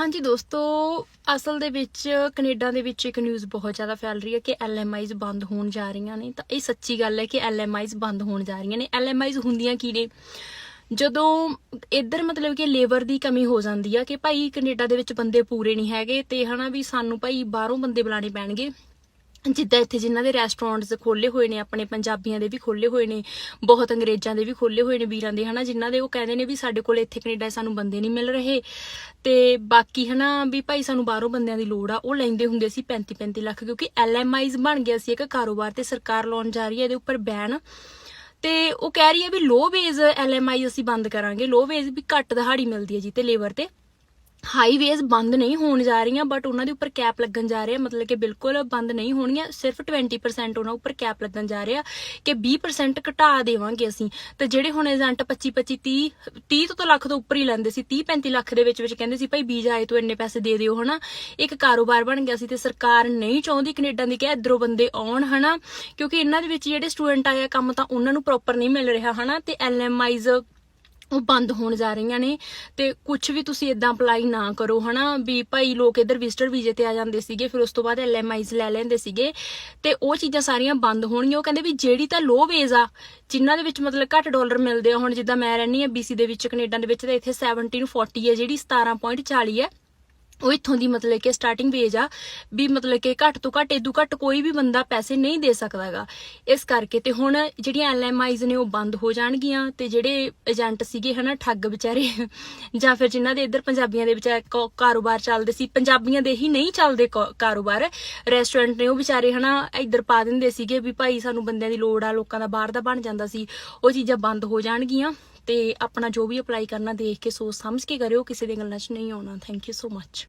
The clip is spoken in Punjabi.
ਹਾਂਜੀ ਦੋਸਤੋ, ਅਸਲ ਦੇ ਵਿੱਚ ਕੈਨੇਡਾ ਦੇ ਵਿੱਚ ਇੱਕ ਨਿਊਜ਼ ਬਹੁਤ ਜ਼ਿਆਦਾ ਫੈਲ ਰਹੀ ਹੈ ਕਿ ਐਲਐਮਆਈਜ਼ ਬੰਦ ਹੋਣ ਜਾ ਰਹੀਆਂ ਨੇ। ਤਾਂ ਇਹ ਸੱਚੀ ਗੱਲ ਹੈ ਕਿ ਐਲਐਮਆਈਜ਼ ਬੰਦ ਹੋਣ ਜਾ ਰਹੀਆਂ ਨੇ। ਐਲਐਮਆਈਜ਼ ਹੁੰਦੀਆਂ ਕੀ ਨੇ? ਜਦੋਂ ਇੱਧਰ ਮਤਲਬ ਕਿ ਲੇਬਰ ਦੀ ਕਮੀ ਹੋ ਜਾਂਦੀ ਆ ਕਿ ਭਾਈ ਕੈਨੇਡਾ ਦੇ ਵਿੱਚ ਬੰਦੇ ਪੂਰੇ ਨਹੀਂ ਹੈਗੇ ਤੇ ਹਨਾ ਵੀ ਸਾਨੂੰ ਭਾਈ ਬਾਹਰੋਂ ਬੰਦੇ ਬੁਲਾਣੇ ਪੈਣਗੇ। ਜਿੱਦਾਂ ਇੱਥੇ ਜਿਨ੍ਹਾਂ ਦੇ ਰੈਸਟੋਰੈਂਟਸ ਖੋਲੇ ਹੋਏ ਨੇ, ਆਪਣੇ ਪੰਜਾਬੀਆਂ ਦੇ ਵੀ ਖੋਲੇ ਹੋਏ ਨੇ, ਬਹੁਤ ਅੰਗਰੇਜ਼ਾਂ ਦੇ ਵੀ ਖੋਲੇ ਹੋਏ ਨੇ ਵੀਰਾਂ ਦੇ, ਹਨਾ, ਜਿਨ੍ਹਾਂ ਦੇ ਉਹ ਕਹਿੰਦੇ ਨੇ ਵੀ ਸਾਡੇ ਕੋਲ ਇੱਥੇ ਕੈਨੇਡਾ ਸਾਨੂੰ ਬੰਦੇ ਨਹੀਂ ਮਿਲ ਰਹੇ। ਤੇ ਬਾਕੀ, ਹਨਾ, ਵੀ ਭਾਈ ਸਾਨੂੰ ਬਾਹਰੋਂ ਬੰਦਿਆਂ ਦੀ ਲੋੜ ਆ, ਉਹ ਲੈਂਦੇ ਹੁੰਦੇ ਸੀ 35 35 ਲੱਖ, ਕਿਉਂਕਿ ਐਲਐਮਆਈਜ਼ ਬਣ ਗਿਆ ਸੀ ਇੱਕ ਕਾਰੋਬਾਰ ਤੇ ਸਰਕਾਰ ਲਾਉਣ ਜਾ ਰਹੀ ਹੈ ਇਹਦੇ ਉੱਪਰ ਬੈਨ ਤੇ ਉਹ ਕਹਿ ਰਹੀ ਹੈ ਵੀ ਲੋ ਵੇਜ ਐਲਐਮਆਈ ਅਸੀਂ ਬੰਦ ਕਰਾਂਗੇ ਲੋ ਵੇਜ ਵੀ ਘੱਟ ਦਿਹਾੜੀ ਮਿਲਦੀ ਹੈ ਜੀ ਤੇ ਲੇਬਰ ਤੇ। ਹਾਈਵੇਜ਼ ਬੰਦ ਨਹੀਂ ਹੋਣ ਜਾ ਰਹੀਆਂ ਬਟ ਉਹਨਾਂ ਦੇ ਉੱਪਰ ਕੈਪ ਲੱਗਣ ਜਾ ਰਿਹਾ ਮਤਲਬ ਕਿ ਬਿਲਕੁਲ ਬੰਦ ਨਹੀਂ ਹੋਣੀਆਂ ਸਿਰਫ 20% ਉਹਨਾਂ ਉੱਪਰ ਕੈਪ ਲੱਗਣ ਜਾ ਰਿਹਾ ਕਿ 20% ਘਟਾ ਦੇਵਾਂਗੇ ਅਸੀਂ। ਤੇ ਜਿਹੜੇ ਹੁਣ ਏਜੰਟ 25 25 30 30 ਤੋਂ ਲੱਖ ਤੋਂ ਉੱਪਰ ਹੀ ਲੈਂਦੇ ਸੀ 30 35 ਲੱਖ ਦੇ ਵਿੱਚ ਵਿੱਚ ਕਹਿੰਦੇ ਸੀ, ਭਾਈ ਵੀਜ਼ਾ ਆਏ ਤੋਂ ਇੰਨੇ ਪੈਸੇ ਦੇ ਦਿਓ ਹਨਾ। ਇੱਕ ਕਾਰੋਬਾਰ ਬਣ ਗਿਆ ਸੀ ਤੇ ਸਰਕਾਰ ਨਹੀਂ ਚਾਹੁੰਦੀ ਕੈਨੇਡਾ ਦੀ ਕਿ ਇਧਰੋਂ ਬੰਦੇ ਆਉਣ, ਹਨਾ। ਕਿਉਂਕਿ ਇਹਨਾਂ ਦੇ ਵਿੱਚ ਜਿਹੜੇ ਸਟੂਡੈਂਟ ਆਏ ਆ, ਕੰਮ ਤਾਂ ਉਹਨਾਂ ਨੂੰ ਪ੍ਰੋਪਰ ਨਹੀਂ ਮਿਲ ਰਿਹਾ, ਹਨਾ। ਤੇ ਐਲਐਮਆਈਜ਼ ਉਹ ਬੰਦ ਹੋਣ ਜਾ ਰਹੀਆਂ ਨੇ ਤੇ ਕੁਝ ਵੀ ਤੁਸੀਂ ਇਦਾਂ ਅਪਲਾਈ ਨਾ ਕਰੋ, ਹਨਾ? ਵੀ ਭਾਈ ਲੋਕ ਇਧਰ ਵਿਜ਼ਟਰ ਵੀਜ਼ੇ ਤੇ ਆ ਜਾਂਦੇ ਸੀਗੇ, ਫਿਰ ਉਸ ਤੋਂ ਬਾਅਦ ਐਲਐਮਆਈਜ਼ ਲੈ ਲੈਂਦੇ ਸੀਗੇ ਤੇ ਉਹ ਚੀਜ਼ਾਂ ਸਾਰੀਆਂ ਬੰਦ ਹੋਣਗੀਆਂ। ਉਹ ਕਹਿੰਦੇ ਵੀ ਜਿਹੜੀ ਤਾਂ ਲੋ ਵੇਜ਼ ਆ, ਜਿਨ੍ਹਾਂ ਦੇ ਵਿੱਚ ਮਤਲਬ ਘੱਟ ਡਾਲਰ ਮਿਲਦੇ ਆ, ਹੁਣ ਜਿੱਦਾਂ ਮੈਂ ਰਹਿੰਦੀ ਆ BC ਦੇ ਵਿੱਚ, ਕੈਨੇਡਾ ਦੇ ਵਿੱਚ, ਤਾਂ ਇੱਥੇ 1740 ਹੈ, ਜਿਹੜੀ 17.40 ਹੈ। ਉਹ ਇੱਥੋਂ ਦੀ ਮਤਲਬ ਕਿ ਸਟਾਰਟਿੰਗ ਵੇਜ ਆ, ਵੀ ਮਤਲਬ ਕਿ ਘੱਟ ਤੋਂ ਘੱਟ ਇਦੋਂ ਘੱਟ ਕੋਈ ਵੀ ਬੰਦਾ ਪੈਸੇ ਨਹੀਂ ਦੇ ਸਕਦਾਗਾ ਇਸ ਕਰਕੇ ਤੇ ਹੁਣ ਜਿਹੜੀਆਂ ਐਲਐਮਆਈਜ਼ ਨੇ ਉਹ ਬੰਦ ਹੋ ਜਾਣਗੀਆਂ ਤੇ ਜਿਹੜੇ ਏਜੰਟ ਸੀਗੇ ਹਨਾ, ਠੱਗ ਵਿਚਾਰੇ, ਜਾਂ ਫਿਰ ਜਿਨ੍ਹਾਂ ਦੇ ਇੱਧਰ ਪੰਜਾਬੀਆਂ ਦੇ ਵਿੱਚ ਕਾ- ਕਾਰੋਬਾਰ ਚੱਲਦੇ ਸੀ, ਪੰਜਾਬੀਆਂ ਦੇ ਹੀ ਨਹੀਂ ਚੱਲਦੇ ਕਾ- ਕਾਰੋਬਾਰ। ਰੈਸਟੋਰੈਂਟ ਨੇ ਉਹ ਵਿਚਾਰੇ ਹਨਾ, ਇੱਧਰ ਪਾ ਦਿੰਦੇ ਸੀਗੇ ਵੀ ਭਾਈ ਸਾਨੂੰ ਬੰਦਿਆਂ ਦੀ ਲੋੜ ਆ, ਲੋਕਾਂ ਦਾ ਬਾਹਰ ਦਾ ਬਣ ਜਾਂਦਾ ਸੀ, ਉਹ ਚੀਜ਼ਾਂ ਬੰਦ ਹੋ ਜਾਣਗੀਆਂ। ਤੇ ਆਪਣਾ ਜੋ ਵੀ ਅਪਲਾਈ ਕਰਨਾ ਦੇਖ ਕੇ ਸੋਚ ਸਮਝ ਕੇ ਕਰਿਓ, ਕਿਸੇ ਦੇ ਗੱਲਾਂ 'ਚ ਨਹੀਂ ਆਉਣਾ। Thank you so much